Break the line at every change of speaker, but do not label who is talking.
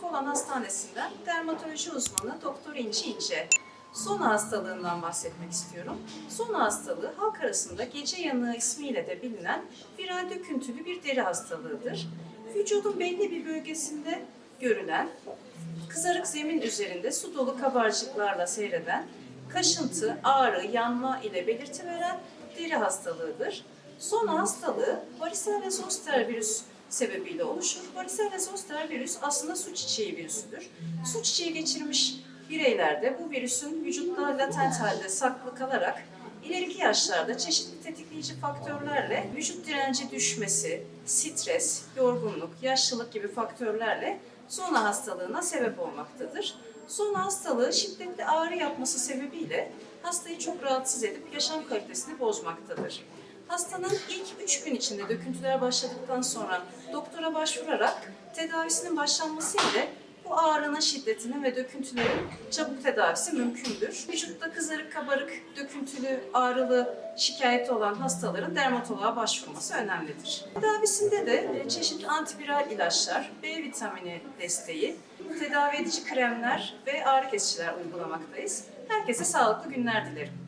Kovan Hastanesi'nden dermatoloji uzmanı Doktor İnci İnce. Sona hastalığından bahsetmek istiyorum. Sona hastalığı halk arasında gece yanığı ismiyle de bilinen viral döküntülü bir deri hastalığıdır. Vücudun belli bir bölgesinde görülen, kızarık zemin üzerinde su dolu kabarcıklarla seyreden, kaşıntı, ağrı, yanma ile belirti veren deri hastalığıdır. Sona hastalığı varicella zoster virüs sebebiyle oluşur. Varicella zoster virüs aslında su çiçeği virüsüdür. Su çiçeği geçirmiş bireylerde bu virüsün vücutta latent halde saklı kalarak ileriki yaşlarda çeşitli tetikleyici faktörlerle vücut direnci düşmesi, stres, yorgunluk, yaşlılık gibi faktörlerle zona hastalığına sebep olmaktadır. Zona hastalığı şiddetli ağrı yapması sebebiyle hastayı çok rahatsız edip yaşam kalitesini bozmaktadır. Hastanın ilk 3 gün içinde döküntüler başladıktan sonra doktora başvurarak tedavisinin başlanması ile bu ağrının şiddetinin ve döküntülerin çabuk tedavisi mümkündür. Vücutta kızarık, kabarık, döküntülü, ağrılı şikayeti olan hastaların dermatoloğa başvurması önemlidir. Tedavisinde de e, çeşitli antiviral ilaçlar, B vitamini desteği, tedavi edici kremler ve ağrı kesiciler uygulamaktayız. Herkese sağlıklı günler dilerim.